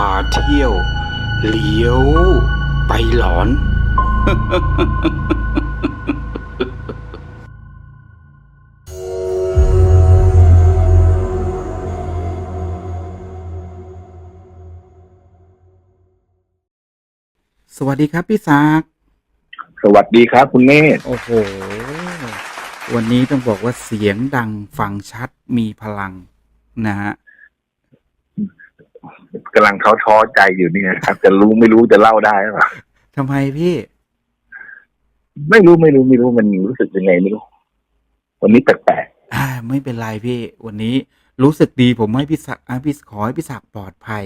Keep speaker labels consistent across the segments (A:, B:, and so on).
A: าเที่ยว เลี้ยว ไปหลอน สวัสดีครับพี่ศักดิ์
B: สวัสดีครับคุณเมธ
A: โอ้โห วันนี้ต้องบอกว่าเสียงดังฟังชัดมีพลังนะฮะ
B: กำลังท้อท้อๆใจอยู่เนี่ยครับจะรู้ไม่รู้จะเล่าได้หรือเปล่า
A: ทำไมพี่
B: ไม่รู้ไม่รู้ไม่รู้มันรู้สึกยังไงไม่รู้วันนี้แปลก
A: อ่า ไม่เป็นไรพี่ วันนี้รู้สึกดีผมให้พี่ศักดิ์อะพี่ขอให้พี่ศักดิ์ปลอดภัย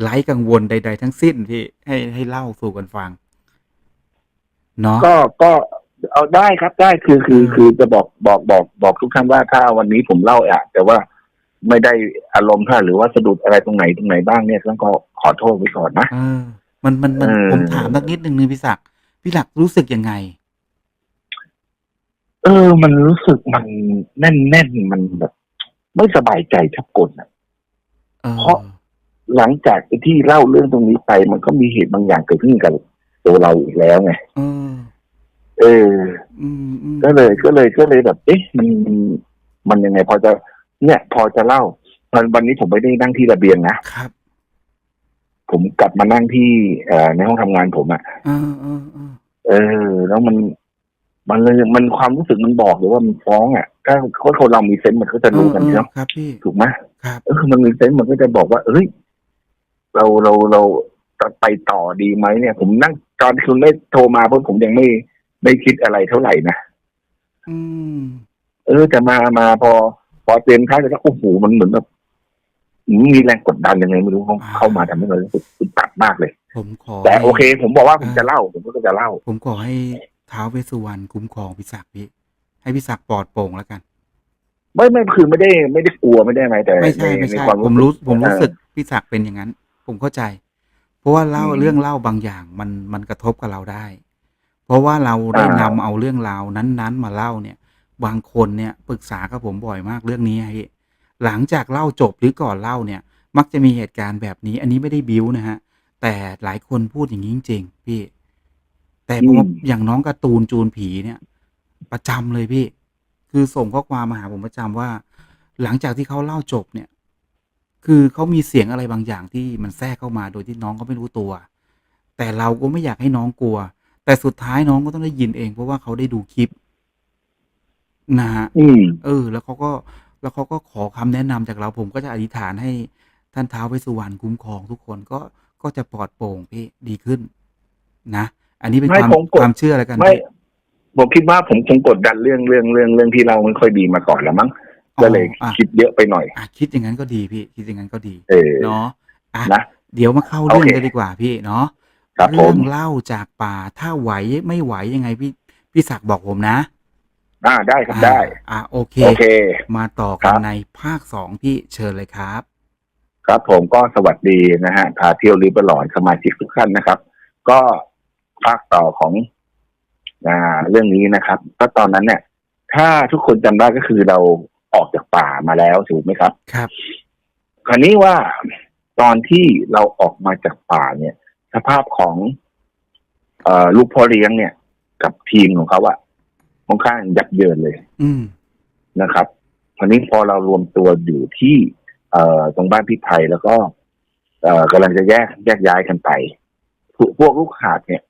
A: ไร้กังวลใด ๆ ทั้งสิ้นพี่ให้ให้เล่าสู่กันฟังเนาะ
B: ๆก็ก็เอาได้ครับได้คือคือ คือจะบอกบอกบอกบอกทุกท่านว่าถ้าวันนี้ผมเล่าอะแต่ว่า ไม่ได้อารมณ์ท่าหรือว่าสะดุดอะไรตรงไหนตรงไหนบ้างเนี่ยต้องก็ขอโทษไว้ก่อนนะ
A: เออมันมันมัน
B: เออ
A: ผมถามสักนิดนึงนึงพี่ศักดิ์พี่ศักดิ์รู้สึกยังไง
B: เออ มันรู้สึกมันแน่นแน่นๆมันแบบ ไม่สบายใจทับกดนะ
A: เออ
B: เพราะหลังจากที่เล่าเรื่องตรงนี้ไป มันก็มีเหตุบางอย่างเกิดขึ้นกับตัวเราอีกแล้วไง
A: เออ
B: เออ
A: อืมอืม
B: ก็เลยก็เลยก็เลยแบบ เอ๊ะมันมันยังไงพอจะ เนี่ยพอจะเล่าวันวันนี้ผมไม่ได้นั่งที่ระเบียงนะครับ ผมกลับมานั่งที่เอ่อในห้องทำงานผมอะ่ะ
A: เออเออเออ
B: เออ แล้วมัน มันเลยมันความรู้สึกมันบอกเลยว่ามันฟ้องอะ่ะถ้าคนเรามีเซนส์มันก็จะรู้กัน
A: เออ
B: เนาะ
A: ครับพี่
B: ถูกไหม
A: ครับ
B: เออมันมีเซนส์มันก็จะบอกว่า เอ้ยเราเราเราจะไปต่อดีไหมเนี่ย ผมนั่งตอนที่คุณไม่โทรมาเพราะผมยังไม่ไม่คิดอะไรเท่าไหร่นะ
A: อืม
B: เออแต่มามาพอ พอเตรียมท้ายแล้วโอ้โหมันเหมือนแบบมีแรงกดดันยังไงไม่รู้เข้าเข้ามาทำให้เรารู้สึกอึดอัดมากเลย
A: ผมขอ
B: แต่
A: ให้
B: โอเค ผมบอกว่าผมจะเล่า ผมก็จะเล่า
A: ผมขอให้ท้าวเวสสุวรรณคุ้มครองพี่ศักดิ์พี่ให้พี่ศักดิ์ปลอดโปร่งแล้วกัน
B: ไม่ไม่คือไม่ได้ไม่ได้กลัวไม่ได้อะไรแต่
A: ไม่ใช่
B: ใน
A: ไม่
B: ใน
A: ใช่
B: ความ
A: ผมรู้ผมรู้สึก
B: เออ
A: พี่ศักดิ์เป็นอย่างนั้น ผมเข้าใจ เพราะว่าเล่า
B: อืม
A: เรื่องเล่าบางอย่างมันมันกระทบกับเราได้ เพราะว่าเราได้
B: อ่านำ
A: เอาเรื่องราวนั้น ๆ มาเล่าเนี่ย บางคนเนี่ยปรึกษากับผมบ่อยมากเรื่องนี้พี่หลังจากเล่าจบหรือก่อนเล่าเนี่ยมักจะมีเหตุการณ์แบบนี้ อันนี้ไม่ได้บิ้วนะฮะแต่หลายคนพูดอย่างนี้จริงๆพี่ แต่พอ
B: อืม
A: อย่างน้องการ์ตูนจูนผีเนี่ย ประจำเลยพี่ คือส่งข้อความมาหาผมประจำว่า หลังจากที่เขาเล่าจบเนี่ย คือเขามีเสียงอะไรบางอย่างที่มันแทรกเข้ามาโดยที่น้องก็ไม่รู้ตัว แต่เราก็ไม่อยากให้น้องกลัว แต่สุดท้ายน้องก็ต้องได้ยินเองเพราะว่าเขาได้ดูคลิป นะฮะ
B: อืม
A: เออ แล้วเขาก็ แล้วเขาก็ขอคำแนะนำจากเรา ผมก็จะอธิษฐานให้ท่านท้าวเวสสุวรรณคุ้มครองทุกคนก็ ก็จะปลอดโปร่งพี่ดีขึ้น นะ อันนี้เป็น
B: ไม่
A: ความ
B: ผมกด
A: ความเชื่อแล้วกัน
B: ไม่
A: พี่
B: ผมคิดว่าผมคงกดดันเรื่องเรื่องเรื่องเรื่องที่เราไม่ค่อยดีมาก่อนแล้วมั้งก็เลย
A: อ๋ออะ
B: คิดเยอะไปหน่อย
A: อะคิดอย่างนั้นก็ดีพี่คิดอย่างนั้นก็ดี
B: เออ
A: เนาะอะ
B: นะ
A: เดี๋ยวมาเข้าเรื่อง
B: โอเค
A: กันดีกว่าพี่เนาะ
B: ครับผ
A: เรื่
B: ม
A: องเล่าจากป่าถ้าไหวไม่ไหวยังไงพี่พี่ศักดิ์บอกผมนะ
B: อ่าได้ครับได้
A: อ่าอะโอเค
B: โอเค
A: มาต่อ
B: ครั
A: กัน
B: บ
A: ในภาคสองพี่เชิญเลยครับ
B: ครับผมก็สวัสดีนะฮะพาเที่ยวริบหลอนสมาชิกทุกท่านนะครับ ก็ภาคต่อของอ่าเรื่องนี้นะครับ ก็ตอนนั้นเนี่ย ถ้าทุกคนจำได้ก็คือเราออกจากป่ามาแล้วถูกไหมครับ
A: ครับ
B: คราวนี้ว่าตอนที่เราออกมาจากป่าเนี่ย สภาพของ เอ่อลูกพ่อเลี้ยงเนี่ย กับทีมของเขาอะ ค่อนข้างยับเยินเลย
A: อืม
B: นะครับคราวนี้พอเรารวมตัวอยู่ที่ เอ่อตรงบ้านพี่ไพแล้วก็ เอ่อกำลังจะแยกแยกย้ายกันไปพวกพวกลูกหาดเนี่ย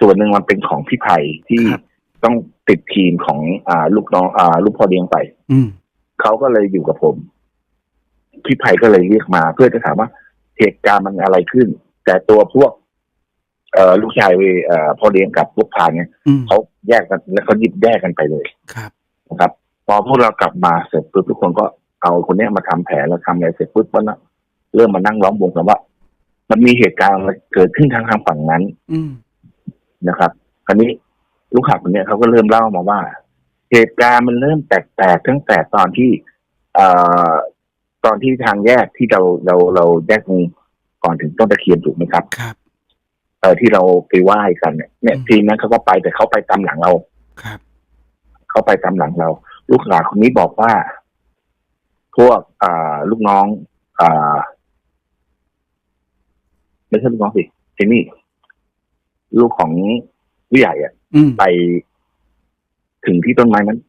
B: ส่วนหนึ่งมันเป็นของพี่ไพที่
A: ครับ
B: ต้องติดทีมของอ่าลูกน้องอ่าลูกพ่อเลี้ยงไป
A: อืม
B: เขาก็เลยอยู่กับผม พี่ไผ่ก็เลยเรียกมา เพื่อจะถามว่าเหตุการณ์มันอะไรขึ้น แต่ตัวพวก เอ่อลูกชายเอ่อพ่อเลี้ยงกับลูกพานเนี่ย
A: อืม
B: เขาแยกกันแล้วเขาหยิบแยกกันไปเลย
A: ครับ
B: นะครับ พอพวกเรากลับมาเสร็จปุ๊บทุกคนก็เอาคนเนี้ยมาทำแผลแล้วทำอะไรเสร็จปุ๊บก็นะเริ่มมานั่งล้อมวงกันว่า มันมีเหตุการณ์อะไรเกิดขึ้นทางทางฝั่งนั้น
A: อืม
B: นะครับ คราวนี้ลูกขับคนเนี้ยเขาก็เริ่มเล่ามาว่า เหตุการณ์มันเริ่มแปลกๆตั้งแต่ตอนที่เอ่อตอนที่ทางแยกที่เราเราเราแยกงูก่อนถึงต้นตะเคียนถูกไหมครับ
A: ครับ
B: เออที่เราไปไหว้กันเนี่ยเนี่ย
A: อืม
B: ทีมนั้นเขาก็ไปแต่เขาไปตามหลังเรา
A: ครับ
B: เขาไปตามหลังเรา ลูกหลานคนนี้บอกว่า พวกอ่าลูกน้องอ่าไม่ใช่ลูกน้องสิเจนี่ ลูกของผู้ใหญ่อะ
A: อืม
B: ไปถึงที่ต้นไม้นั้น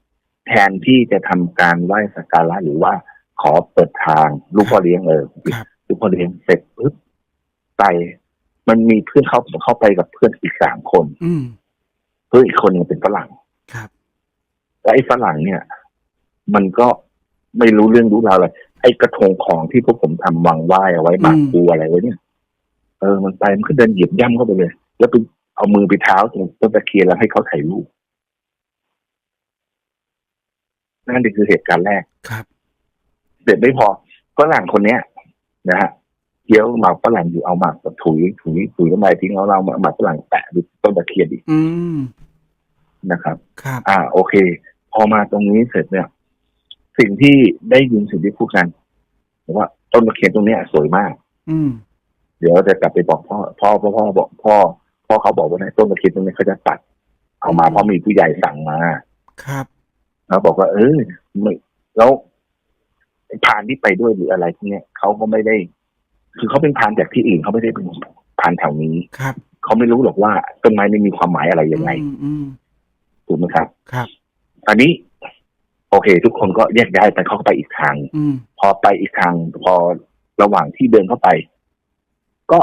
B: แทนที่จะทำการไหว้สักการะหรือว่าขอเปิดทาง ลูกพ่อเลี้ยงเออ
A: ครับ
B: ลูกพ่อเลี้ยงเสร็จปุ๊บไป มันมีเพื่อนเขาเข้าไปกับเพื่อนอีกสามคน
A: อืม
B: เพื่อนอีกคนหนึงเป็นฝรั่ง
A: ครับ
B: แล้วไอ้ฝรั่งเนี่ย มันก็ไม่รู้เรื่องรู้ราวอะไรไอ้กระทงของที่พวกผมทำวางไหว้เอาไว้หมากปูอะไรไว้เนี่ย เออ มันไปมันก็เดินเหยียบย่ำเข้าไปเลย แล้วไปเอามือไปเท้าตรงต้นตะเคียนแล้วให้เขาถ่ายรูปนั่นคือเหตุการณ์แรก
A: ครับ
B: เสร็จไม่พอฝรั่งคนเนี้ยนะฮะ เคี้ยวหมากฝรั่งอยู่เอาหมากถุยถุยถุยเข้าไปทิ้งแล้วเราหมากฝรั่งแปะอยู่ต้นตะเคียนอีก
A: อืม
B: นะครับ
A: ครับ
B: อ่า โอเค พอมาตรงนี้เสร็จเนี่ย สิ่งที่ได้ยินสิ่งที่พูดกันบอกว่าต้นตะเคียนตรงเนี้ยสวยมาก
A: อืม
B: เดี๋ยวจะกลับไปบอกพ่อพ่อพ่อพ่อบอกพ่อพ่อเขาบอกว่าในต้นตะเคียนตรงนี้เขาจะตัด เอามาเพราะมีผู้ใหญ่สั่งมา
A: ครับ
B: แล้วบอกว่า เออไม่แล้วไอ้พานที่ไปด้วยหรืออะไรพวกเนี้ยเขาก็ไม่ได้ คือเขาเป็นพานจากที่อื่นเขาไม่ได้เป็นพานแถวนี้
A: ครับ
B: เขาไม่รู้หรอกว่าต้นไม้นี่มีความหมายอะไรยังไง
A: อืมอืม
B: ถูกไหมครับ
A: ครับ
B: อันนี้ โอเค ทุกคนก็แยกย้ายไปเขาก็ไปอีกทาง
A: อืม
B: พอไปอีกทาง พอระหว่างที่เดินเข้าไป ก็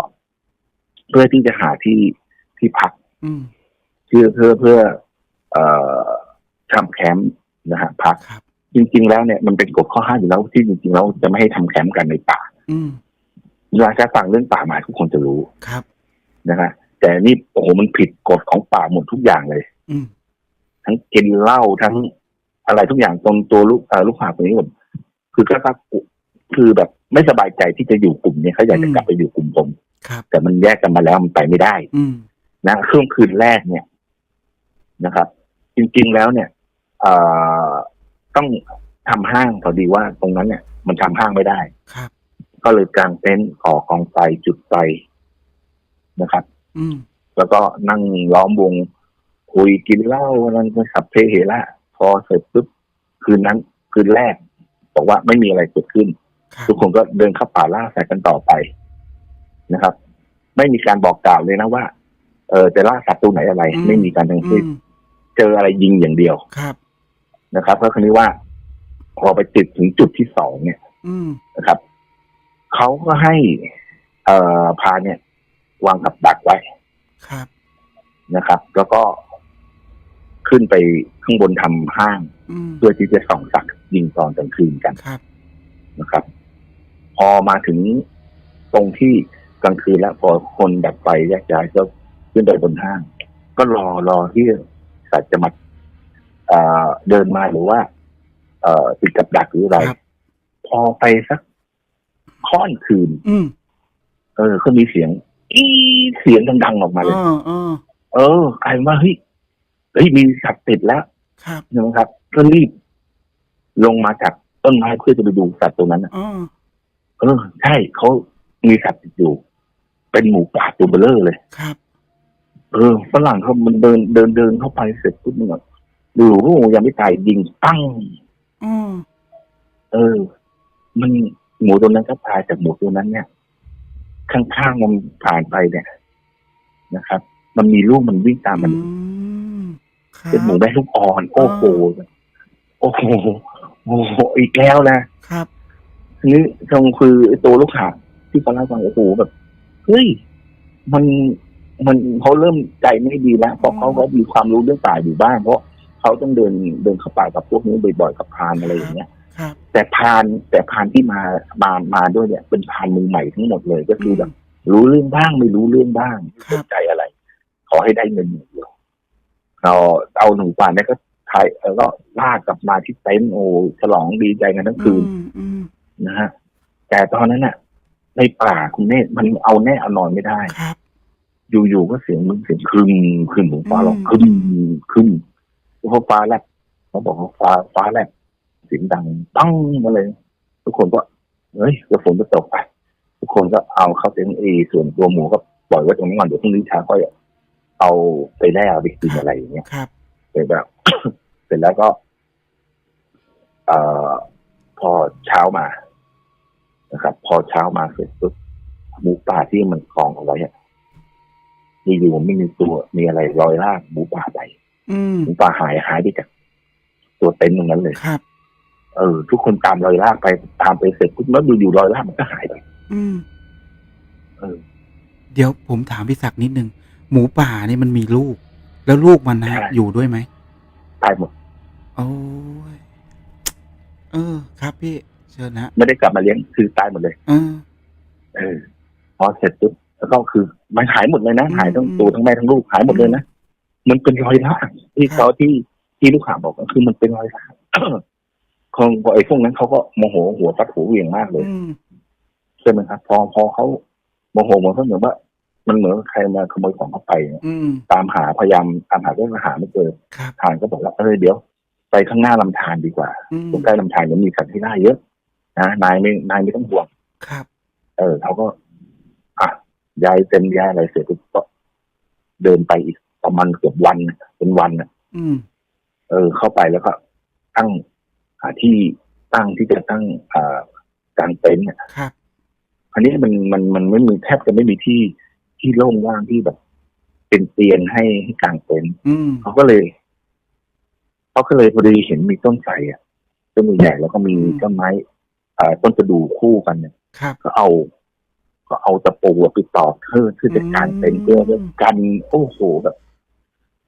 B: เพื่อที่จะหาที่ที่พัก
A: อืม
B: เพื่อเพื่อเพื่อ เอ่อทำแคมป์นะฮะพัก
A: ครับ
B: จริง ๆ แล้วเนี่ยมันเป็นกฎข้อห้ามอยู่แล้วที่จริง ๆ แล้วจะไม่ให้ทำแคมป์กันในป่า
A: อืม
B: เวลาจะฟังเรื่องป่ามาทุกคนจะรู้
A: ครับ
B: นะฮะแต่นี่โอ้โหมันผิดกฎของป่าหมดทุกอย่างเลย
A: อืม
B: ทั้งกินเหล้าทั้งอะไรทุกอย่างตรงตัวลูกเอ่อลูกหาคนนี้แบบคือก็คือแบบไม่สบายใจที่จะอยู่กลุ่มเนี้เขาอยากจะกลับไปอยู่กลุ่มผม
A: ครับ
B: แต่มันแยกกันมาแล้วมันไปไม่ได้
A: อืม
B: นะช่วงคืนแรกเนี่ยนะครับ จริงๆแล้วเนี่ยเอ่อต้องทำห้างพอดีว่าตรงนั้นเนี่ย มันทำห้างไม่ได้
A: ครับ
B: ก็เลยกางเต็นท์ก่อกองไฟจุดไฟนะครับ
A: อืม
B: แล้วก็นั่งล้อมวงคุยกินเหล้าอะไรก็สับเพเหระพอเสร็จปุ๊บคืนนั้น คืนแรก บอกว่าไม่มีอะไรเกิดขึ้น
A: ครับ
B: ทุกคนก็เดินเข้าป่าล่าสัตว์กันต่อไปนะครับ ไม่มีการบอกกล่าวเลยนะว่า เออจะล่าสัตว์ตัวไหนอะไร
A: อืม
B: ไม่มีการทั้ง
A: อื
B: สิ้น
A: ม
B: เจออะไรยิงอย่างเดียว
A: ครับ
B: นะครับ ก็คือนี้ว่า พอไปติดถึงจุดที่สองเนี่ย
A: อืม
B: นะครับ เขาก็ให้เอ่อพาเนี่ย วางกับดักไว้
A: ครับ
B: นะครับ แล้วก็ขึ้นไปข้างบนทำห้าง
A: อืม
B: เพื่อที่จะส่องสัตว์ยิงตอนกลางคืนกัน
A: ครับ
B: นะครับ พอมาถึงตรงที่กลางคืนแล้ว พอคนดับไฟแยกย้ายก็ขึ้นไปบนห้าง ก็รอรอที่สัตว์จะมาเอ่อเดินมาหรือว่า เอ่อติดกับดักหรืออะไร
A: ครับ
B: พอไปสัก ค่อนคืน
A: อืม
B: เออก็มีเสียงอีเสียงดังๆออกมา
A: เอ
B: เลย
A: อเออ
B: เออกลายเป็นว่าเฮ้ยเฮ้ยมีสัตว์ติดแล้ว
A: ครับ
B: นะครับ ก็รีบ ลงมาจากต้นไม้เพื่อจะไปดูสัตว์ตัวนั้นน่ะ
A: เออ
B: เออใช่เขามีสัตว์ติดอยู่ เป็นหมูป่าตัวเบลเลอร์เลย
A: ครับ
B: เออฝรั่งเขามันเดินเดินเดินเข้าไปเสร็จปุ๊บมันแบบดูโอ้ยังไม่ตายยิงตั้ง
A: อืม
B: เออ มัน หมูตัวนั้นก็ตายแต่หมูตัวนั้นเนี่ย ข้างๆมันผ่านไปเนี่ยนะครับ มันมีลูกมันวิ่งตามมัน
A: อืมครับ
B: เป็นหมูแม่ลูกอ่อน โอ้โหโอ้โหโอ้โหอีกแล้วนะครับทีนี้ตรงคือไอ้ตัวลูกหาบที่เขาเล่าให้ฟังโอ้โหแบบเฮ้ยมันมันเขาเริ่มใจไม่ดีแล้วเพราะเขาก็มีความรู้เรื่องป่าอยู่บ้างเพราะเขาต้องเดินเดินเข้าป่ากับพวกนี้บ่อยๆกับพรานอะไรอย่างเงี้ย
A: ครับ
B: แต่พรานแต่พรานที่มามามาด้วยเนี่ย เป็นพรานมือใหม่ทั้งหมดเลยก็คือแบบรู้เรื่องบ้างไม่รู้เรื่องบ้างไม่สนใจอะไร ขอให้ได้เงินอย่างเดียวเราเอาหนูป่านเนี่ยก็ถ่ายแล้วก็ลากกลับมาที่เต็นท์โอ้ฉลองดีใจกันทั้งคืน
A: อืมอืม
B: นะฮะแต่ตอนนั้นน่ะ ในป่าคุณเนตรมันเอาแน่เอานอนไม่ได้
A: ครับ
B: อยู่ๆก็เสียงมันเสียงครึมครึมของฟ้าร้อง
A: อืม
B: ครึมครึมแล้วพอฟ้าแลบเขาบอกว่าฟ้าฟ้าแลบเสียงดังปังมาเลย ทุกคนก็เฮ้ยกระฝนจะตกไป ทุกคนก็เอาเข้าเต็นท์เอส่วนตัวหมูก็ปล่อยไว้ตรงนี้ก่อนเดี๋ยวพรุ่งนี้เช้าก็เอาไปแล่เอาไปกินอะไรอย่างเงี้ย
A: ครับ
B: เสร็จแล้วเสร็จแล้วก็เอ่อพอเช้ามานะครับ พอเช้ามาเสร็จปุ๊บหมูป่าที่มันกองเอาไว้อะอยู่ๆไม่มีตัวมีอะไรลอยล่างหมูป่าไป
A: อืม
B: หมูป่าหายหายไปจากตัวเต็นท์ตรงนั้นเลย
A: ครับ
B: เออ ทุกคนตามรอยล่างไปตามไปเสร็จปุ๊บแล้วอยู่ๆรอยล่างมันก็หายไป
A: อืม
B: เออ
A: เดี๋ยวผมถามพี่ศักดิ์นิดนึง หมูป่านี่มันมีลูก แล้วลูกมันนะ
B: ใช่
A: อยู่ด้วยไหม
B: ตายหมด
A: โอ้ยเออ ครับพี่ เชิญนะ
B: ไม่ได้กลับมาเลี้ยงคือตายหมดเลย
A: เออ
B: เออ พอเสร็จปุ๊บแล้วก็คือมันหายหมดเลยนะ
A: อืม
B: หายทั้งตัวทั้งแม่ทั้งลูกหายหมดเลยนะมันเป็นรอยล่างที่
A: ครับ
B: เขาที่ที่ลูกข่าบอกก็คือมันเป็นรอยล่า งคงไอ้พวกนั้นเขาก็โมโหหัวตัดหัวเหวี่ยงมากเลย
A: อืม
B: ใช่ไหมครับ พอพอเขาโมโหเหมือนเขาเหมือนว่า มันเหมือนใครมาขโมยของเขาไปเนี่ย
A: อืม
B: ตามหาพยายามตามหาเรื่องหาไม่เจอ
A: ครับ
B: ทานก็บอกว่าเออเดี๋ยว ไปข้างหน้าลำธารดีกว่า
A: อืม
B: ตรงใกล้ลำธารยังมีสัตว์ที่น่าเยอะนะนายไม่นายไม่ต้องห่วง
A: ครับ
B: เออเขาก็อะย้ายเต็มย้ายอะไรเสร็จปุ๊บก็เดินไปอีกประมาณเกือบวันน่ะเป็นวันน่ะ
A: อืม
B: เออเข้าไปแล้วก็ตั้งหา ที่ตั้งที่จะตั้งอ่ากางเต็นท์เนี่ย
A: ครับ
B: คราวนี้มันมันมันไม่มีแทบจะไม่มีที่ที่โล่งว่างที่แบบ เป็นเตียงให้ให้กางเต็นท์
A: อืม
B: เขาก็เลยเขาก็เลยพอดีเห็นมีต้นไทรอะต้นใหญ่ๆแล้วก็มี
A: อืม
B: ต้นไม้อ่าต้นประดู่คู่กันเนี่ย
A: ครับ
B: ก็เอา ก็เอาตะปูอะไปตอกเพื่อเพื่อจะกางเต็นท์เพื่อจะกันโอ้โหแบบ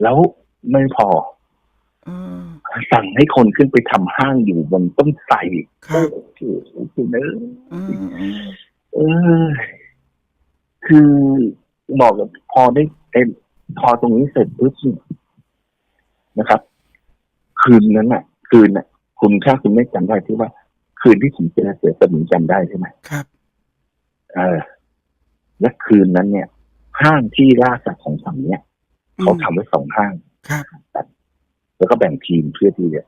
B: แล้วไม่พอ
A: เออ
B: สั่งให้คนขึ้นไปทำห้างอยู่บนต้นไทร
A: ครับ
B: โอ้โหคุณเนอะ
A: เออเออ
B: เออ คือบอกกับพอได้เอ็นพอตรงนี้เสร็จปุ๊บเนี่ยนะครับ คืนนั้นน่ะ คืนน่ะ คุณถ้าคุณไม่จำได้ที่ว่า คืนที่ผมเจอเสือสมิงจำได้ใช่ไหม
A: ครับ
B: เออและคืนนั้นเนี่ย ห้างที่ล่าสัตว์ของฝั่งเนี้ยเขาทำไว้สองห้าง
A: ครับ
B: แล้วก็แบ่งทีมเพื่อที่จะ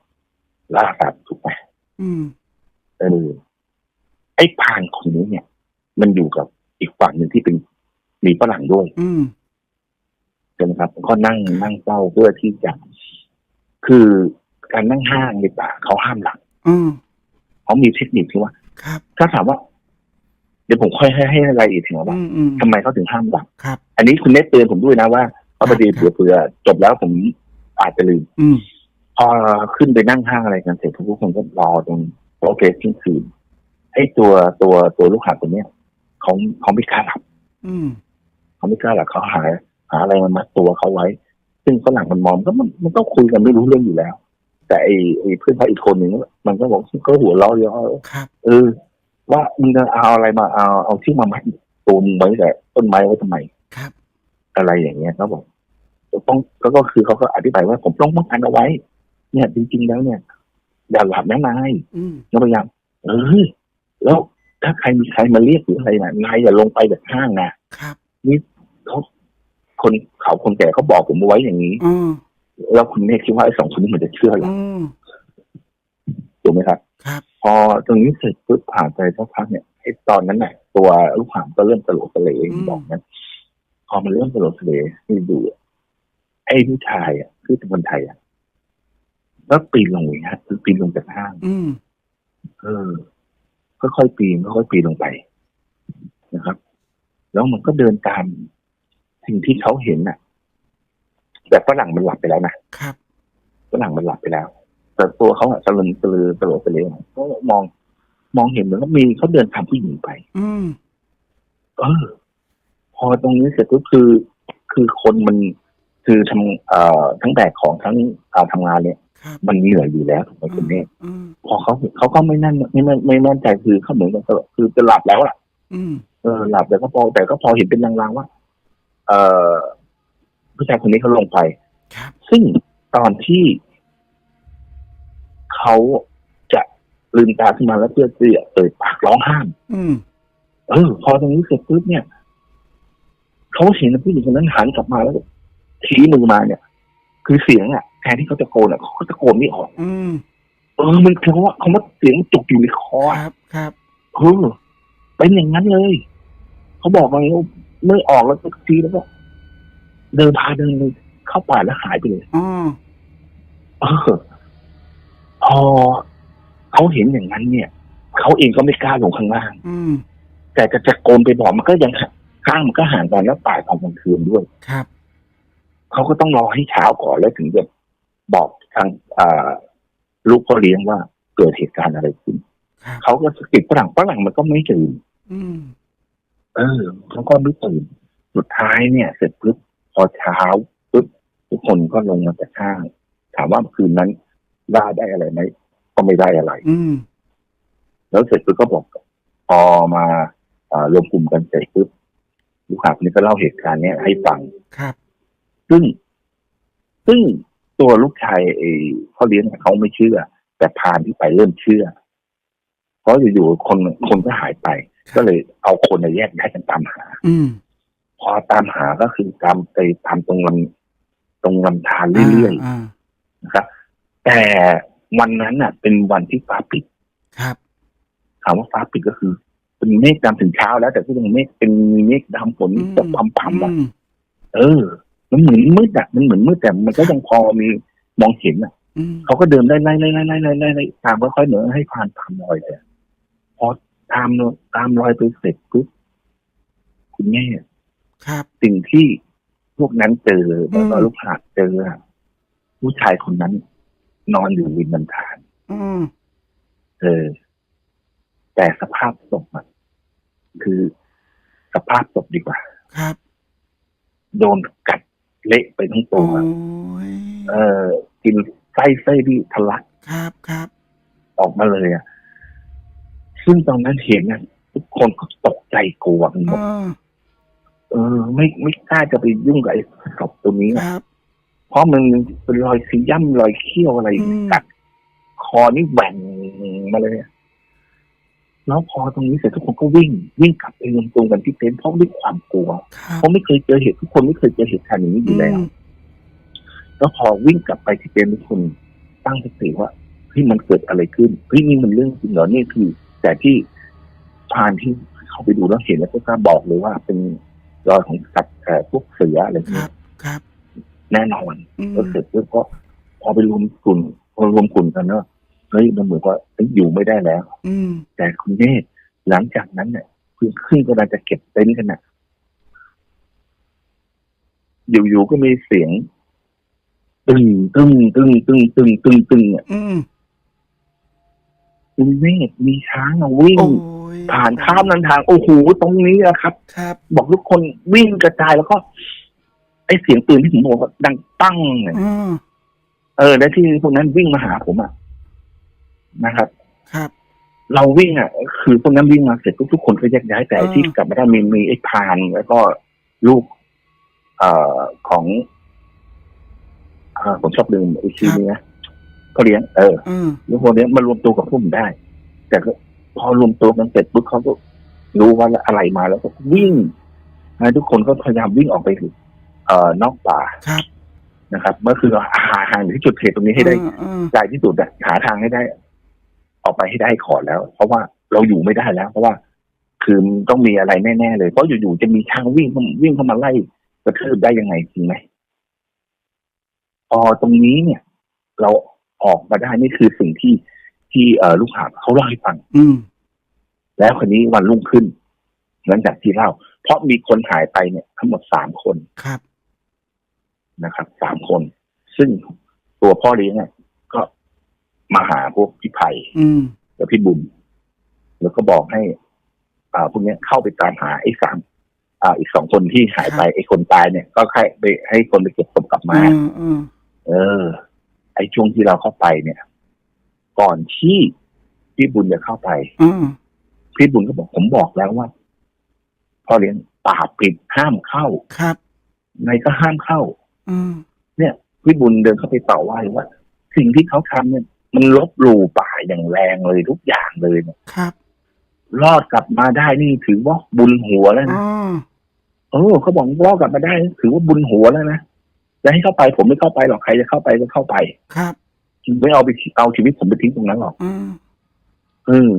B: ล่าสัตว์ถูกไหม
A: อืม
B: เออไอ้พรานคนนี้เนี่ย มันอยู่กับอีกฝั่งหนึ่งที่เป็นมีฝรั่งด้วย
A: อืม
B: ใช่ไหมครับก็นั่งนั่งเฝ้าเพื่อที่จะ คือการนั่งห้างในป่าเขาห้ามหลับ
A: อืม
B: เขามีเทคนิคที่ว่า
A: ครับ
B: ถ้าถามว่า เดี๋ยวผมค่อยให้ให้รายละเอียดถึงว่า
A: อืมอืม
B: ทำไมเขาถึงห้ามหลับ
A: ครับ
B: อันนี้คุณเนตเตือนผมด้วยนะว่าเพราะพอดี
A: ครับ
B: เผื่อเผื่อจบแล้วผม อาจจะลืม
A: อืม
B: พอขึ้นไปนั่งห้างอะไรกันเสร็จทุกคนก็รอตรงโอเคทิ้งคืนไอ้ตัวตัวตัวลูกหาบตัวเนี้ยเขาเขาไม่กล้าหลับ
A: อืม
B: เขาไม่กล้าหลับเขาหาหาอะไรมามัดตัวเขาไว้ ซึ่งฝรั่งมันมองก็มันมันก็คุยกันไม่รู้เรื่องอยู่แล้ว แต่ไอ้ไอ้เพื่อนเขาอีกคนหนึ่งมันก็บอกก็หัวเราะเยาะ
A: ครับ
B: เออ ว่ามึงจะเอาอะไรมาเอาเอาที่มามัดตัวมึงไว้แต่ต้นไม้ไว้ทำไม
A: ครับ
B: อะไรอย่างเงี้ยเขาบอก ต้องก็ก็คือเขาก็อธิบายว่าผมต้องป้องกันเอาไว้ เนี่ยจริงๆแล้วเนี่ยอย่าหลับนะนาย
A: อืม
B: แล้วพยายามเออแล้วถ้าใครมีใครมาเรียกหรืออะไรนะนายอย่าลงไปแบบห้างนะครับเขาคนเขาคนแก่เขาบอกผมเอาไว้อย่างนี้
A: อืม
B: แล้วคุณเมฆคิดว่าไอ้สองคนนี้มันจะเชื่อเหรอ
A: อืม
B: ถูกไหมครับ
A: ครับ
B: พอตรงนี้เสร็จปุ๊บผ่านไปสักพักเนี่ยไอ้ตอนนั้นน่ะตัวลูกหางก็เริ่มตลกตะเลบอกนะพอมันเริ่มตลกตะเลนี่ดูอะ ไอ้ผู้ชายอะคือเป็นคนไทยอะแล้วปีนลงอย่างเงี้ยคือปีนลงจากห้าง
A: อืม
B: เออค่อยๆปีนค่อยๆปีนลงไปนะครับ แล้วมันก็เดินตามสิ่งที่เขาเห็นน่ะ แต่ฝรั่งมันหลับไปแล้วนะครับฝรั่งมันหลับไปแล้ว แต่ตัวเขาอะตะลึงตะลือตะโลตะเลก็มอง มองเห็นเหมือนว่ามีเขาเดินทำผู้หญิงไป
A: อืม
B: เออ พอตรงนี้เสร็จก็คือ คือคนมัน คือทำเอ่อทั้งแบกของทั้งอ่าทำงานเนี่ย
A: ครับ
B: มันเหนื่อยอยู่แล้วถูกไหมคุณเมฆ
A: อืม
B: พอเขาเขาก็ไม่นั่นไม่ไม่ไม่มั่นใจคือเขาเหมือนกับคือจะหลับแล้วล่ะ
A: อืม
B: เออหลับแต่ก็พอแต่ก็พอเห็นเป็นลางๆว่า เออผู้ชายคนนี้เขาลงไป
A: ครับ
B: ซึ่งตอนที่เขาจะลืมตาขึ้นมาแล้วเพื่อที่จะเอ่ยปากร้องห้าม
A: อืม
B: เออ พอตรงนี้เสร็จปุ๊บเนี่ยเขาเห็นผู้หญิงคนนั้นหันกลับมาแล้วก็ ชี้มือมาเนี่ย คือเสียงอะแทนที่เขาจะโกนอะเขาก็ตะโกนไม่ออก
A: อืม
B: เออมันคือว่าเขาว่าเสียงมันจุกอยู่ในคอ
A: ค
B: อะ
A: รับ ครับ
B: เออเป็นอย่างนั้นเลย เขาบอกมาว่าไม่ออกแล้วสักทีแล้วก็เดินพาเดินเลยเข้าป่าแล้วหายไปเลย
A: อ๋อ
B: เออพอเขาเห็นอย่างนั้นเนี่ยเขาเองก็ไม่กล้าลงข้างล่าง
A: อืม
B: กแต่จะตะโกนไปบอกมันก็ยังข้างมันก็ห่างกันแล้วป่ายตอนกลางคืนด้วย
A: ครับ
B: เขาก็ต้องรอให้เช้าก่อนแล้วถึงจะบอกทางอ่าลูกพ่อเลี้ยงว่าเกิดเหตุการณ์อะไรขึ้น
A: ครับ
B: เขาก็สะกิดฝรั่งฝรั่งมันก็ไม่ตื่น
A: อืม
B: เออเขาก็ไม่ตื่นสุดท้ายเนี่ย เสร็จปุ๊บพอเช้าปุ๊บทุกคนก็ลงมาจากข้าง ถามว่าคืนนั้นได้ได้อะไรไหมก็ไม่ได้อะไร
A: อืม
B: แล้วเสร็จปุ๊บก็บอกพอมาอ่ารวมกลุ่มกันเสร็จปุ๊บลูกค้าคนนี้ก็เล่าเหตุการณ์เนี้ยให้ฟัง
A: ครับ
B: ซึ่ง ซึ่งตัวลูกชายไอ้พ่อเลี้ยงเนี่ยเขาไม่เชื่อ แต่พานที่ไปเริ่มเชื่อ เพราะอยู่ๆคนคนก็หายไป ก็เลยเอาคนมาแยกย้ายกันตามหา
A: อืม
B: พอตามหาก็คือตามไปตามตรงลำตรงลำธารเรื่อย
A: อ่า
B: ๆนะครับ แต่วันนั้นน่ะ เป็นวันที่ฟ้าปิด
A: ครับ
B: ถามว่าฟ้าปิดก็คือเป็นเมฆดำถึงเช้าแล้ว แต่ก็ยังเมฆเป็นเมฆดำฝน
A: อืม
B: ตกพรำๆอะ
A: อืม
B: เออ มันเหมือนมืดอะมันเหมือนมืดแต่มันก็ยังพอมีมองเห็นอะเขาก็เดินไล่ไล่ไล่ไล่ไล่ไล่ไล่ตามค่อยๆเหนือให้ผ่านตามรอยเลยพอตามตามรอยไปเสร็จปุ๊บคุณแม่
A: ครับ
B: สิ่งที่พวกนั้นเจอแล้วก็ลูกหาเจอผู้ชายคนนั้น นอนอยู่ริมบันทา
A: น
B: เออ แต่สภาพศพมันคือสภาพศพดีกว่า
A: ครับ
B: โดนกัด เละไปทั้งตั
A: โอ้
B: วยเออ กินไส้ไส้ที่ทะลัก
A: ครับครับ
B: ออกมาเลยอะ ซึ่งตอนนั้นเห็นนะทุกคนก็ตกใจกลัวกันหมด
A: อ่า
B: เออ ไม่ไม่กล้าจะไปยุ่งกับไอ้ศพตัวนี้
A: ค
B: อะ
A: รับ
B: เพราะมันเป็นรอยซีย่ำรอยเขี้ยวอะไร
A: อืม
B: กัดคอนี่แหว่งมาเลยอะ แล้วพอตรงนี้เสร็จทุกคนก็วิ่งวิ่งกลับไปรวมตัวกันที่เต็นท์เพราะด้วยความกลัว
A: ครับ
B: เพราะไม่เคยเจอเหตุทุกคนไม่เคยเจอเหตุการณ์อย่างนี้อยู่แล้ว
A: ม
B: แล้วพอวิ่งกลับไปที่เต็นท์ทุกคนตั้งสติว่าเฮ้ยมันเกิดอะไรขึ้นเฮ้ยนี่มันเรื่องจริงเหรอนี่คือ แต่ที่พรานที่เขาไปดูแล้วเห็นแล้วก็กล้าบอกเลยว่าเป็นรอยของสัตว์เอ่อพวกเสืออะไรพวก
A: ครั
B: นี้
A: บครับ
B: แน่นอน
A: อืม
B: ก็เสร็จปุ๊บก็พอไปรวมกลุ่มพอรวมกลุ่มกันเนอะ เฮ้ยมันเหมือนว่าเฮ้ยอยู่ไม่ได้แล้ว
A: อืม
B: แต่คุณเนธหลังจากนั้นเนี่ยคือขึ้นกำลังจะเก็บเต็นท์กันน่ะอยู่ๆก็มีเสียง ตึงตึงตึงตึงตึงตึงตึงอะ
A: อืม
B: คุณเนธมีช้างอะวิ่ง
A: โอ้ย
B: ผ่านข้ามนันทาง โอ้โหตรงนี้อะครับ
A: ครับ
B: บอกทุกคนวิ่งกระจายแล้วก็ ไอเสียงปืนที่ผมบอกว่าดังปั้งเนี่ย
A: อืม
B: เออ แล้วที่พวกนั้นวิ่งมาหาผมอะ นะครับ
A: ครับ
B: เราวิ่งอะ คือพวกนั้นวิ่งมาเสร็จทุกทุกๆคนก็แยกย้ายแต่ไอ้ที่กลับมาได้มีมีไอ้พานแล้วก็ลูกเอ่อของเอ่อผมชอบลืมไอ้ชื่อนี้นะเขาเลี้ยงเออ
A: อืม
B: แล้วคนนี้ยมารวมตัวกับพวกผมได้ แต่ก็พอรวมตัวกันเสร็จปุ๊บเขาก็รู้ว่าอะไรมาแล้วก็วิ่งนะทุกคนก็พยายามวิ่งออกไปเอ่อนอกป่า
A: ครับ
B: นะครับเมื่อคือหาทางที่จุดเหตุตรงนี้ให้ได้
A: อืมอืม
B: ใจที่สุดอะหาทางให้ได้ ออกไปให้ได้ก่อนแล้ว เพราะว่าเราอยู่ไม่ได้แล้ว เพราะว่า คือมันต้องมีอะไรแน่ๆเลยเพราะอยู่ๆจะมีช้างวิ่งเข้าวิ่งเข้ามาไล่กระทืบได้ยังไงจริงไหมพอตรงนี้เนี่ย เราออกมาได้นี่คือสิ่งที่ที่เอ่อลูกหาบเขาเล่าให้ฟัง
A: อืม
B: แล้วคนนี้วันรุ่งขึ้นหลังจากที่เล่า เพราะมีคนหายไปเนี่ย ทั้งหมดสามคน
A: ครับ
B: นะครับสามคน ซึ่งตัวพ่อเลี้ยงเนี่ยก็ มาหาพวกพี่ไผ่
A: อืม
B: กับพี่บุญ แล้วก็บอกให้ อ่า พวกเนี้ยเข้าไปตามหาไอ้สามอ่า อีกสองคนที่หายไปไอ้คนตายเนี่ย ก็ให้ไปให้คนไปเก็บศพกลับมา
A: อืมอืม
B: เออ ไอ้ช่วงที่เราเข้าไปเนี่ย ก่อนที่พี่บุญจะเข้าไป
A: อืม
B: พี่บุญก็บอกผมบอกแล้วว่าพ่อเลี้ยงป่าปิดห้ามเข้า
A: ครับ
B: ไงก็ห้ามเข้า
A: อืม
B: เนี่ยพี่บุญเดินเข้าไปต่อว่าเลยว่าสิ่งที่เขาทำเนี่ย มันลบหลู่ป่าอย่างแรงเลยทุกอย่างเลยเนี่ย
A: ครับ
B: รอดกลับมาได้นี่ถือว่าบุญหัวแล้วนะ
A: อ๋อ
B: เออเขาบอกรอดกลับมาได้ ถือว่าบุญหัวแล้วนะจะให้เข้าไปผมไม่เข้าไปหรอกใครจะเข้าไปก็เข้าไป
A: ครับ
B: ไม่เอาไปเอาชีวิตผมไปทิ้งตรงนั้นหรอก
A: อืม
B: อืม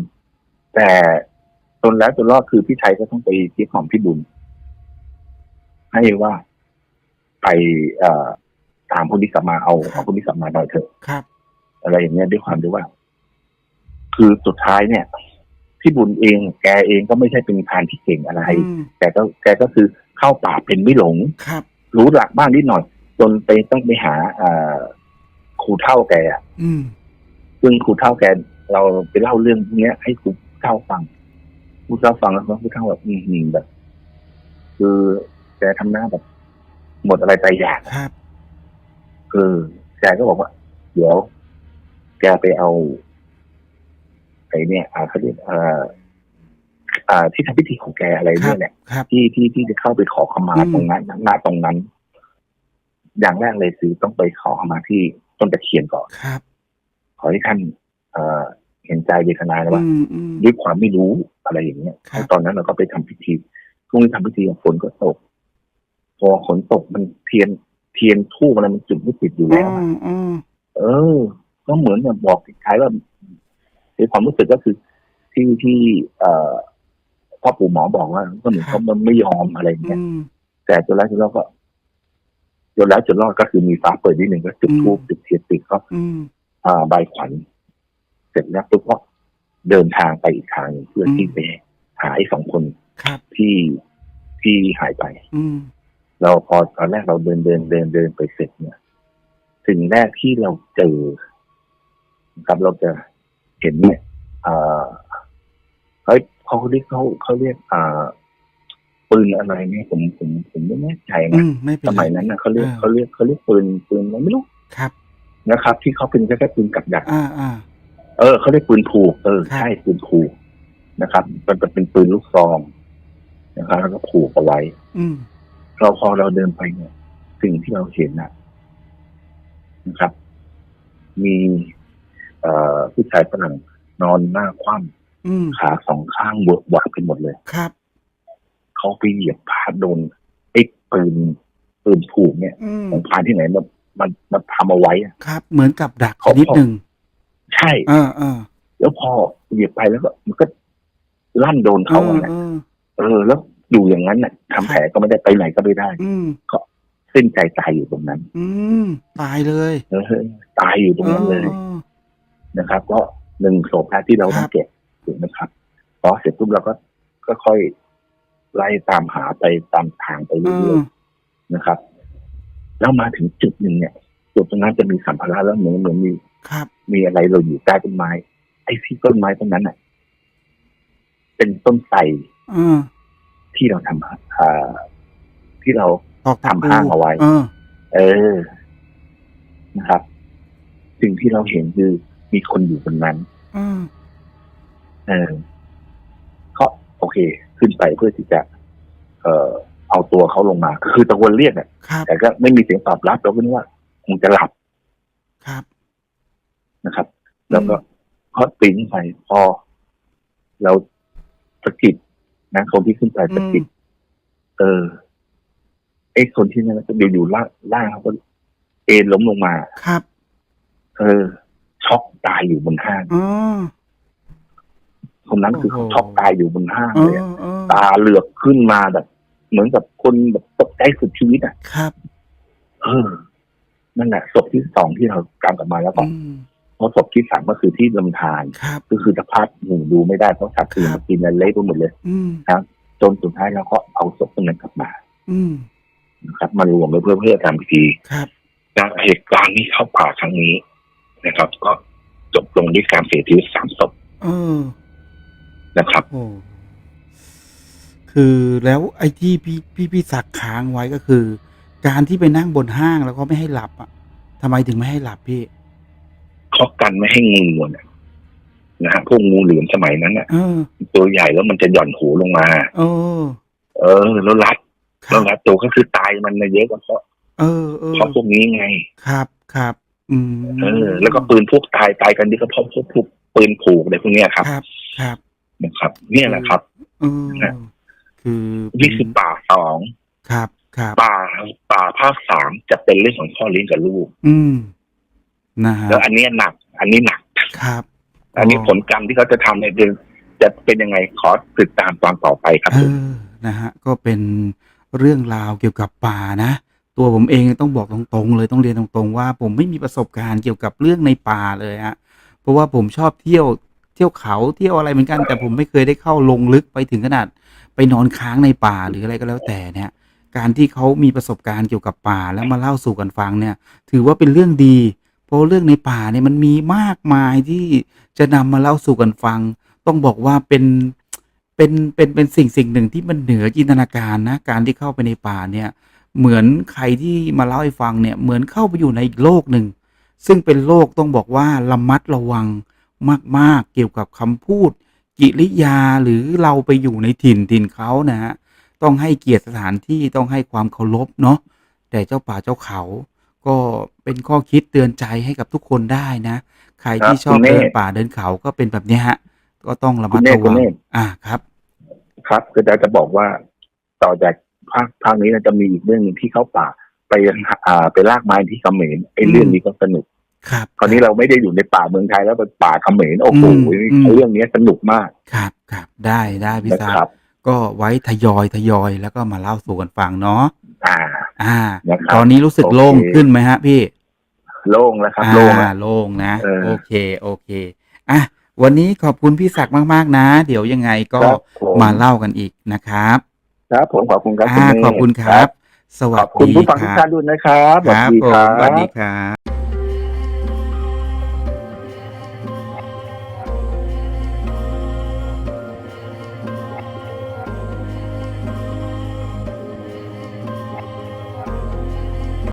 B: แต่จนแล้วจนรอดคือพี่ชัยก็ต้องไปที่ของพี่บุญ ให้ว่าไปเอ่อตามคนที่กลับมาเอาเอาคนที่กลับมาหน่อยเถอะ
A: ครับ
B: อะไรอย่างเงี้ยด้วยความที่ว่า คือสุดท้ายเนี่ยพี่บุญเอง แกเองก็ไม่ใช่เป็นพรานที่เก่งอะไร
A: อืม
B: แต่ก็แกก็คือเข้าป่าเป็นไม่หลง
A: ครับ
B: รู้หลักบ้างนิดหน่อย จนไปต้องไปหาอ่าครูเท่าแกอะ
A: อืม
B: ซึ่งครูเท่าแก เราไปเล่าเรื่องพวกเนี้ยให้ครูเท่าฟังครูเท่าฟังแล้วครูเท่าแบบอืมหืมแบบ คือแกทำหน้าแบบ หมดอะไรใจอยาก
A: ครับ
B: คือแกก็บอกว่า เดี๋ยว แกไปเอาไอ้เนี่ยอ่าเขาเรียกอ่าอ่า ที่ทำพิธีของแกอะไร
A: ครั
B: เนี่
A: บ
B: ยเนี่ย
A: ครับ
B: ที่ที่ที่จะเข้าไปขอขมา
A: อืม
B: ตรงนั้นหน้าตรงนั้น อย่างแรกเลยคือต้องไปขอขมาที่ต้นตะเคียนก่อน
A: ครับ
B: ขอให้ท่านเอ่อเห็นใจเวทนานะว่า
A: อืมอืม
B: ด้วยความไม่รู้อะไรอย่างเงี้ย
A: ครับ
B: ตอนนั้นเราก็ไปทำพิธีช่วงที่ทำพิธีฝนก็ตก พอฝนตกมันเทียนเทียนทูบอะไรมันจุดไม่ติดอยู่
A: อื
B: แล้วอะ
A: มอืม
B: เออ ก็เหมือนกับบอกคล้ายๆว่าในความรู้สึกก็คือที่ที่เอ่อพ่อปู่หมอบอกว่าก็เหมือนเขามันไม่ยอมอะไรอย่างเงี้ย
A: อืม
B: แต่จนแล้วจนรอดก็จนแล้วจนรอดก็คือมีฟ้าเปิดนิดหนึ่งก็จุด
A: อืม
B: ทูบจุดเทียนติดก็
A: อืม
B: อ่าใบขวัญเสร็จแล้วปุ๊บก็เดินทางไปอีกทางหนึ่งเพื่อที่ไปหาไอ้สองคน
A: ครับ
B: ที่ที่หายไป
A: อืม
B: เราพอตอนแรกเราเดินเดินเดินเดินไปเสร็จเนี่ยสิ่งแรกที่เราเจอนะ ครับ เราจะเห็นเนี่ยอ่าเฮ้ยเขาเรียกเขาเขาเรียกอ่าปืนอะไรเนี่ยผมผมผมไม่แน่ใจ
A: อื
B: นะ
A: มไม่เป็น
B: ส
A: ไร
B: มัยนั้นนะเขาเรียก
A: อ่า
B: เขาเรียกเขาเรียกปืนปืนอะไรไม่รู้
A: ครับ
B: นะครับ ที่เขาเป็นแค่แค่ปืนกับดัก
A: อ่าอ่า
B: เออเขาเรียกปืนผูกเออ
A: ครับ
B: ใช่ปืนผูกนะครับ มันเป็นเป็นปืนลูกซองนะครับแล้วก็ผูกเอาไว้
A: อืม
B: เราพอเราเดินไปเนี่ย สิ่งที่เราเห็นนะนะครับ มีเอ่อ ผู้ชายฝรั่งนอนหน้าคว่
A: อืมำ
B: ขาสองข้างเวิร์กวากันหมดเลย
A: ครับ
B: เขาไปเหยียบพาดโดนไอ้ปืนปืนผูกเนี่ย
A: อืม
B: ของพรานที่ไหนมันมันมันทำเอาไว้อะ
A: ครับ เหมือนกับดักช
B: เขา
A: นิดหนึ่ง
B: ใช่
A: เออเออ
B: แล้วพอเหยียบไปแล้วก็มันก็ลั่นโดน
A: เอ
B: เขา
A: อ
B: อะนะ
A: เออ
B: เออ แล้วอยู่อย่างนั้นน่ะทำแผลก็ไม่ได้ไปไหนก็ไม่ได้
A: อืม
B: สิ้นใจตายอยู่ตรงนั้น
A: อืมตายเลย
B: เออตายอยู่ตรงนั้นเลย
A: ออ
B: นะครับ ก็หนึ่งศพนะที่เรา
A: ครั
B: ต้อบงเก็บถูกไหมครับพอเสร็จปุ๊บเราก็ก็ค่อยไล่ตามหาไปตามทางไป
A: เอ
B: เรื่
A: อ
B: อยๆนะครับ แล้วมาถึงจุดหนึ่งเนี่ย จุดตรงนั้นจะมีสัมภาระแล้วเหมือนเหมือนมี
A: ครับ
B: มีอะไรเราอยู่ใต้ต้นไม้ ไอ้ที่ต้นไม้ต้นนั้นน่ะ เป็นต้นไทร
A: เออ
B: ที่เราทำอ่าที่เรา
A: ตอกตะปู
B: ทำห้างเอาไว้
A: เออ
B: เออนะครับ สิ่งที่เราเห็นคือ มีคนอยู่บนนั้น
A: เออ
B: เออก็โอเค ขึ้นไปเพื่อที่จะ เอ่อ เอาตัวเขาลงมา คือตะโกนเรียกอะ
A: ครับ
B: แต่ก็ไม่มีเสียงตอบรับเราก็นึกว่าคงจะหลับ
A: ครับ
B: นะครับ แล้วก็พอปีนขึ้นไปพอ เราสะกิดนะคนที่ขึ้นไปสะกิดเออไอ้คนที่นั่นก็อยู่อยู่ล่างล่างเขาก็เอ็นล้มลงมา
A: ครับ
B: เออ ช็อกตายอยู่บนห้าง
A: อ๋อ
B: คนนั้นคือ
A: โอ้
B: เขา
A: โห
B: ช็อกตายอยู่บนห้าง
A: เอ
B: เลย
A: อ
B: อะ
A: เออ
B: ตาเหลือกขึ้นมาแบบ เหมือนกับคนแบบตกใจสุดชีวิตอะ
A: ครับ
B: เออ นั่นแหละศพที่สองที่เรากำกลับมาแล้วก็
A: อืม
B: เพราะศพที่สามก็คือที่ลำธาร
A: ครับ
B: ก็คือสภาพหนูดูไม่ได้เพราะสัตว์ตื่น
A: ครับ
B: มากินอะไรเละไปหมดเลย
A: อืม
B: จนสุดท้ายเราก็เอาศพตรงนั้นกลับมา
A: อืม
B: นะครับมารวมไว้เพื่อเพื่อทำพิธี
A: ครับ
B: จากเหตุการณ์ที่เข้าป่าครั้งนี้ นะครับ ก็จบลงด้วยการเสียชีวิตสามศพ
A: เออ
B: นะครับ
A: โอ้คือแล้วไอ้ที่พี่พี่พี่สักค้างไว้ก็คือ การที่ไปนั่งบนห้างแล้วก็ไม่ให้หลับอะทำไมถึงไม่ให้หลับพี่
B: เขากันไม่ให้งูเนี่ยนะฮะพวกงูเหลือมสมัยนั้นน่ะ
A: เออ
B: ตัวใหญ่แล้วมันจะหย่อนหูลงมา
A: เออ
B: เออแล้วรัด
A: ค
B: แล้
A: รั
B: ว
A: บ
B: รัดตัวก็คือตายมันนะเยอะกว่าเพราะ
A: เออเออ
B: เพราะพวกนี้ไง
A: ครับครับ อืม
B: เออแล้วก็ปืนพวกตายตายกันนี่ก็เพราะพวกพวกปืนผูกอะไรพวกเนี้ยครับ
A: ครับ ครับ
B: นะครับ เนี่ยแหละครับ
A: เออ
B: นะ
A: คือ
B: นี่คือป่าสอง
A: ครับ ครับ
B: ป่าป่าภาคสามจะเป็นเรื่องของพ่อเลี้ยงกับลูก
A: อืม นะฮะ
B: แล้วอันเนี้ยหนัก อันนี้หนัก
A: ครับ
B: อันนี้ผลกรรมที่เขาจะทำเนี่ยจะจะเป็นยังไงขอติดตามตอนต่อไปครับ
A: เอ
B: ผม
A: อนะฮะ ก็เป็นเรื่องราวเกี่ยวกับป่านะ ตัวผมเองต้องบอกตรงๆ เลยต้องเรียนตรงๆ ว่าผมไม่มีประสบการณ์เกี่ยวกับเรื่องในป่าเลยฮะเพราะว่าผมชอบเที่ยวเที่ยวเขาเที่ยวอะไรเหมือนกัน แต่ผมไม่เคยได้เข้าลงลึกไปถึงขนาดไปนอนค้างในป่าหรืออะไรก็แล้วแต่เนี่ยการที่เขามีประสบการณ์เกี่ยวกับป่าแล้วมาเล่าสู่กันฟังเนี่ย ถือว่าเป็นเรื่องดี เพราะเรื่องในป่าเนี่ยมันมีมากมายที่จะนำมาเล่าสู่กันฟัง ต้องบอกว่าเป็นเป็นเป็นเป็นสิ่งสิ่งหนึ่งที่มันเหนือจินตนาการนะการที่เข้าไปในป่าเนี่ย เหมือนใครที่มาเล่าให้ฟังเนี่ยเหมือนเข้าไปอยู่ในอีกโลกหนึ่ง ซึ่งเป็นโลกต้องบอกว่าระมัดระวังมาก ๆ เกี่ยวกับคำพูด กิริยาหรือเราไปอยู่ในถิ่นถิ่นเขานะฮะต้องให้เกียรติสถานที่ต้องให้ความเคารพเนาะแต่เจ้าป่าเจ้าเขา ก็เป็นข้อคิดเตือนใจให้กับทุกคนได้นะ ใครที่
B: ครับ
A: ชอบ
B: คุณเนธ
A: เดินป่าเดินเขาก็เป็นแบบเนี้ยฮะ ก็ต้องระมัด
B: คุณเนธ
A: ระ
B: คุ
A: วั
B: ณ
A: ง
B: เนธ
A: อ่าครับ
B: ครับ คือจะจะบอกว่าต่อจาก ภาคภาคนี้นะจะมีอีกเรื่องหนึ่งที่เข้าป่า ไปอ่าไปลากไม้ที่เขมรไอ้เรื่องนี้ก็สนุก
A: ครับ
B: คราวนี้เราไม่ได้อยู่ในป่าเมืองไทยแล้วเป็นป่าเขมรโอ้โห
A: อืมอืม
B: เรื่องนี้สนุกมาก
A: ครับครับได้ได้พี่
B: นะ
A: ซา
B: ครับ
A: ก็ไว้ทยอยทยอยแล้วก็มาเล่าสู่กันฟังเนาะ
B: อ่า
A: อ่า
B: นะครับ
A: ตอนนี้รู้สึก
B: โอเค
A: โล่งขึ้นไหมฮะ พี่
B: โล่งแล้วครับ
A: อ่า
B: โล่งแล้ว
A: โล่งนะ
B: เออ
A: โอเคโอเคอะวันนี้ขอบคุณพี่ศักดิ์มาก ๆ นะ เดี๋ยวยังไงก็
B: ครับผม
A: มาเล่ากันอีกนะครับ
B: ครับ ผมขอบคุณครับ
A: อ่า
B: ณเมฆ
A: ขอบคุณครับส
B: ข
A: วั
B: อ
A: ส
B: บคุณ
A: ดี
B: ผู้ฟัง
A: ค
B: ทุก
A: รับ
B: ท่านด้วยนะครับ
A: ครับผม
B: ส
A: ส
B: วั
A: วั
B: ส
A: ส
B: ดี
A: ดี
B: ครับ
A: ครับ